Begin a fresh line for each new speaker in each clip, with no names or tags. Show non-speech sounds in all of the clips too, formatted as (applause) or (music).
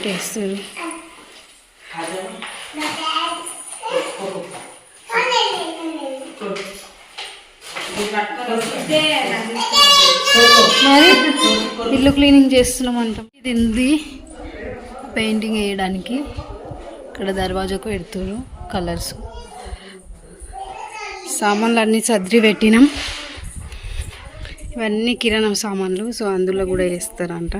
అంటే వేస్తారు మరి ఇల్లు క్లీనింగ్ చేస్తున్నాం అంటాం ఇది ఉంది పెయింటింగ్ వేయడానికి. ఇక్కడ దర్వాజాకు పెడుతున్నారు కలర్స్. సామాన్లు అన్నీ సర్ది పెట్టినాం. ఇవన్నీ కిరాణం సామాన్లు సో అందులో కూడా వేస్తారంట.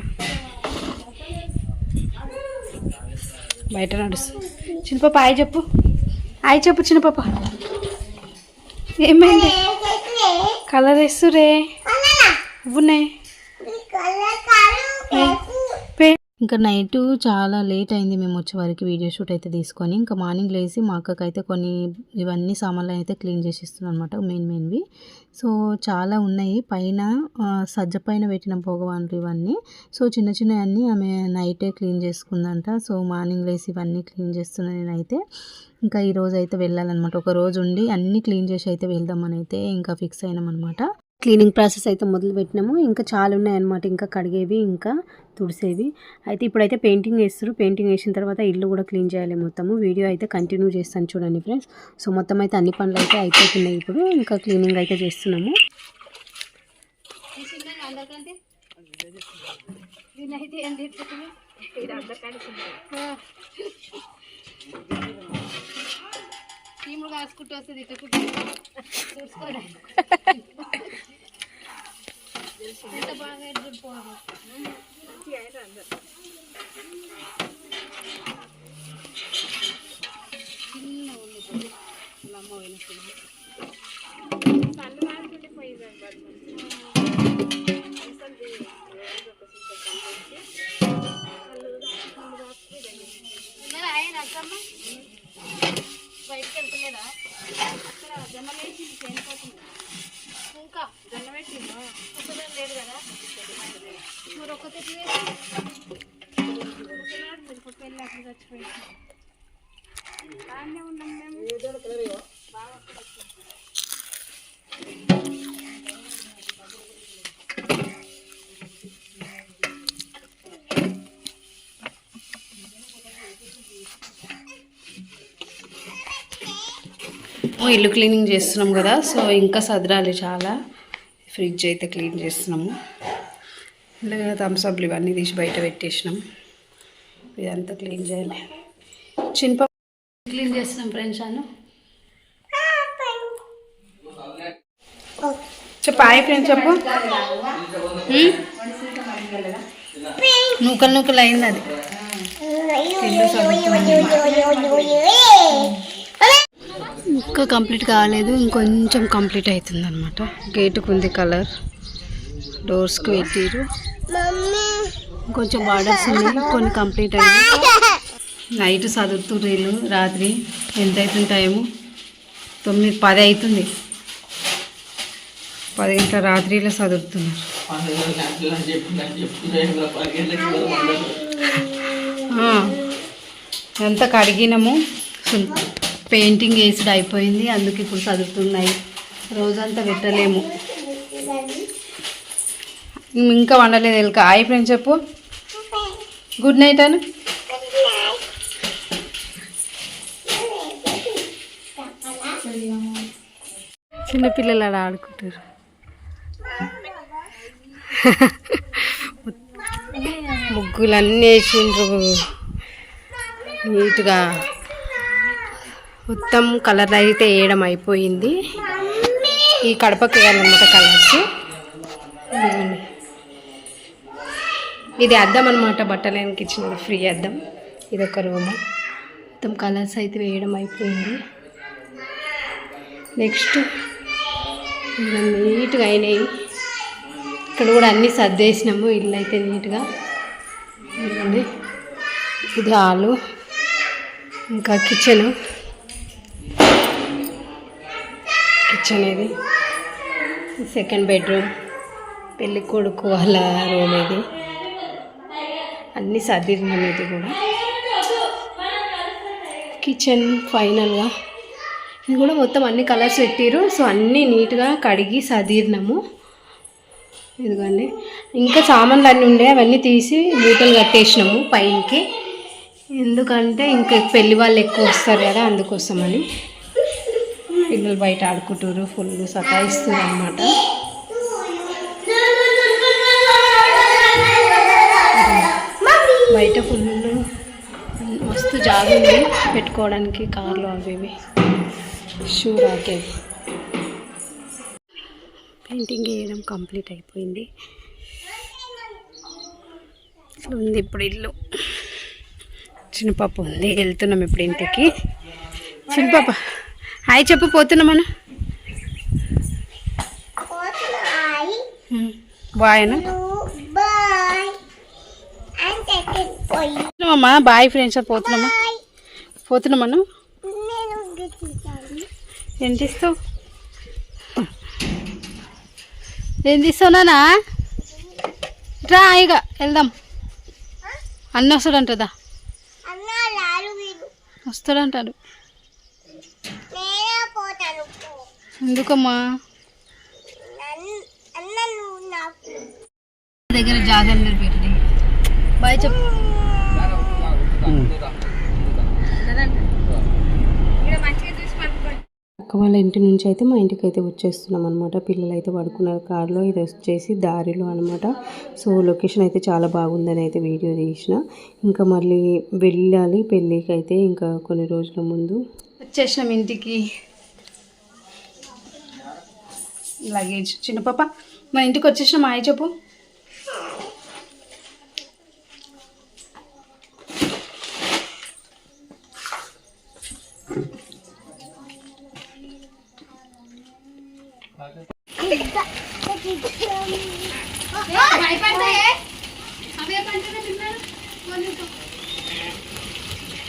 బయట నడుస్తుంది చిన్నపాప ఆయి చెప్పు. ఆయి చెప్పు చిన్నపాప. ఏమైంది? కలర్ వేస్తురే ఉన్నాయి ఇంకా నైట్ చాలా లేట్ అయింది మేము వచ్చే వరకు వీడియో షూట్ అయితే తీసుకొని. ఇంకా మార్నింగ్ లేచి మా అక్కకి అయితే కొన్ని ఇవన్నీ సామాన్లు అయితే క్లీన్ చేసి ఇస్తున్నాను అనమాట మెయిన్ మెయిన్వి. సో చాలా ఉన్నాయి. పైన సజ్జ పైన పెట్టిన భోగవాన్లు ఇవన్నీ. సో చిన్న చిన్నవన్నీ ఆమె నైటే క్లీన్ చేసుకుందంట. సో మార్నింగ్ లేసి ఇవన్నీ క్లీన్ చేస్తున్నా నేనైతే. ఇంకా ఈరోజు అయితే వెళ్ళాలన్నమాట. ఒక రోజు ఉండి అన్నీ క్లీన్ చేసి అయితే వెళ్దామని అయితే ఇంకా ఫిక్స్ అయినామన్నమాట. క్లీనింగ్ ప్రాసెస్ అయితే మొదలు పెట్టినాము ఇంకా చాలా ఉన్నాయన్నమాట. ఇంకా కడిగేవి ఇంకా తుడిసేవి. అయితే ఇప్పుడైతే పెయింటింగ్ వేస్తారు పెయింటింగ్ వేసిన తర్వాత ఇల్లు కూడా క్లీన్ చేయాలి మొత్తము. వీడియో అయితే కంటిన్యూ చేస్తాను చూడండి ఫ్రెండ్స్. సో మొత్తం అయితే అన్ని పనులు అయితే అయిపోతున్నాయి ఇప్పుడు. ఇంకా క్లీనింగ్ అయితే చేస్తున్నాము. చీములు కాసుకుంటూ వస్తుంది చిన్న ఉంది అమ్మ పోయినప్పుడు చచ్చిపోయింది బాగానే ఉన్నాం మేము బాగా ఇల్లు క్లీనింగ్ చేస్తున్నాం కదా సో ఇంకా సదరాలి చాలా. ఫ్రిడ్జ్ అయితే క్లీన్ చేస్తున్నాము. ఇలా థమ్స్అప్లు ఇవన్నీ తీసి బయట పెట్టేసినాం. ఇదంతా క్లీన్ చేయాలి. చిన్నప క్లీన్ చేస్తున్నాం ఫ్రెండ్స్ అను. చెప్పు హాయ్ ఫ్రెండ్స్ చెప్పు? నూకలు నూకలు అయింది అది. ఇంకా కంప్లీట్ కాలేదు ఇంకొంచెం కంప్లీట్ అవుతుంది అనమాట గేటుకు ఉంది కలర్ డోర్స్కి పెట్టిరు కొంచెం బార్డర్స్ ఉన్నాయి కొన్ని కంప్లీట్ అయ్యాయి నైట్ చదువుతున్నారు వీళ్ళు రాత్రి. ఎంత అవుతుంది టైము? తొమ్మిది పది అవుతుంది. పది గంటల రాత్రిలో చదువుతున్నారు ఎంత అంతా కడిగినాము పెయింటింగ్ వేసుడు అయిపోయింది అందుకు ఇప్పుడు చదువుతున్నాయి రోజంతా పెట్టలేము. ఇంకా వండలేదు ఎల్క. హాయ్ ఫ్రెండ్స్ చెప్పు. గుడ్ నైట్ అను. చిన్నపిల్లలు ఆడ ఆడుకుంటారు. ముగ్గులు అన్నీ వేసిండ్రు. నీట్గా మొత్తం కలర్ అయితే వేయడం అయిపోయింది. ఈ కడపకి వేయాలన్నమాట కలర్స్. ఇది అద్దం అనమాట బట్టలేనికి ఇచ్చిన ఫ్రీ అద్దం. ఇది ఒక రూమ్. మొత్తం కలర్స్ అయితే వేయడం అయిపోయింది. నెక్స్ట్ నీట్గా అయినాయి. ఇక్కడ కూడా అన్నీ సర్దేసినాము ఇల్లు అయితే నీట్గా. ఇదిగోండి. ఇది హాలు. ఇంకా కిచెను. కిచెన్ ఇది. Second bedroom. పెళ్ళి కొడుకు వాళ్ళ రూమ్ ఇది. అన్నీ సర్దిరిన ఇది కూడా. కిచెన్ ఫైనల్గా ఇది కూడా మొత్తం అన్ని కలర్స్ పెట్టిరు సో అన్నీ నీట్గా కడిగి సదిరినాము. ఇదిగోండి. ఇంకా సామాన్లు అన్నీ ఉండే అవన్నీ తీసి మూటలు కట్టేసినాము పైనకి. ఎందుకంటే ఇంకా పెళ్ళి వాళ్ళు ఎక్కువ వస్తారు కదా అందుకోసమని. పిల్లలు బయట ఆడుకుంటారు ఫుల్ సతాయిస్తారు అనమాట బయట ఫుల్ మస్తు జాగా ఉంది పెట్టుకోవడానికి కార్లు అవి ఇవి. షూ రాకేవి పెయింటింగ్ వేయడం కంప్లీట్ అయిపోయింది. ఇట్లా ఉంది ఇప్పుడు ఇల్లు. చిన్న పాప ఉంది. వెళ్తున్నాం ఇప్పుడు ఇంటికి. చిన్న పాప హాయ్ చెప్పు పోతున్నామను బాయ్ అమ్మా బాయ్ ఫ్రెండ్స్ పోతున్నామా? పోతున్నామను ఏం తీస్తావు ఏం తీస్తావునా రా ఇక వెళ్దాం. అన్న వస్తాడంటదా వస్తాడంటాడు. ఎందుకమ్మా? దగ్గర జాగ్రత్త పెట్టి. బాయ్ చెప్పు. అక్క వాళ్ళ ఇంటి నుంచి అయితే మా ఇంటికి అయితే వచ్చేస్తున్నాం అనమాట పిల్లలు అయితే పడుకున్నారు కారులో ఇది వచ్చేసి దారిలో అనమాట సో లొకేషన్ అయితే చాలా బాగుందని అయితే వీడియో తీసిన. ఇంకా మళ్ళీ వెళ్ళాలి పెళ్ళికి అయితే ఇంకా కొన్ని రోజుల ముందు. వచ్చేసినాం ఇంటికి. లగేజ్. చిన్న పాప మా ఇంటికి వచ్చేసాం హాయ్ చెప్పు. (laughs)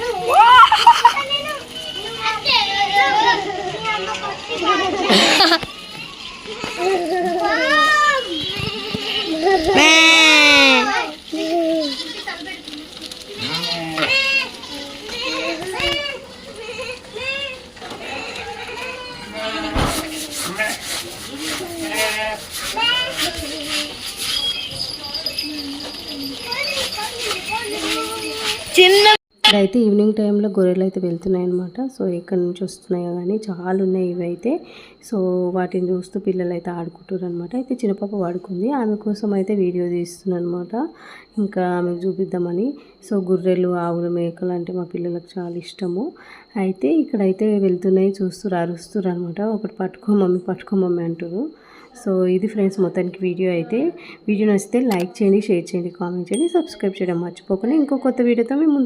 చిన్న అయితే ఈవినింగ్ టైంలో గొర్రెలు అయితే వెళ్తున్నాయి అనమాట సో ఎక్కడి నుంచి వస్తున్నాయో కానీ చాలా ఉన్నాయి ఇవి అయితే సో వాటిని చూస్తూ పిల్లలు అయితే ఆడుకుంటారు అనమాట అయితే చిన్నపాప వాడుకుంది ఆమె కోసం అయితే వీడియో తీస్తున్నాను అనమాట ఇంకా ఆమెకు చూపిద్దామని. సో గొర్రెలు ఆవులు మేకలు అంటే మా పిల్లలకు చాలా ఇష్టము. అయితే ఇక్కడైతే వెళ్తున్నాయి చూస్తూ అరుస్తారు అనమాట ఒకటి పట్టుకో మమ్మీ పట్టుకో మమ్మీ అంటారు. సో ఇది ఫ్రెండ్స్ మొత్తానికి వీడియో అయితే. వీడియో నచ్చితే లైక్ చేయండి షేర్ చేయండి కామెంట్ చేయండి సబ్స్క్రైబ్ చేయడం మర్చిపోకుండా. ఇంకో కొత్త వీడియోతో మేము ముందు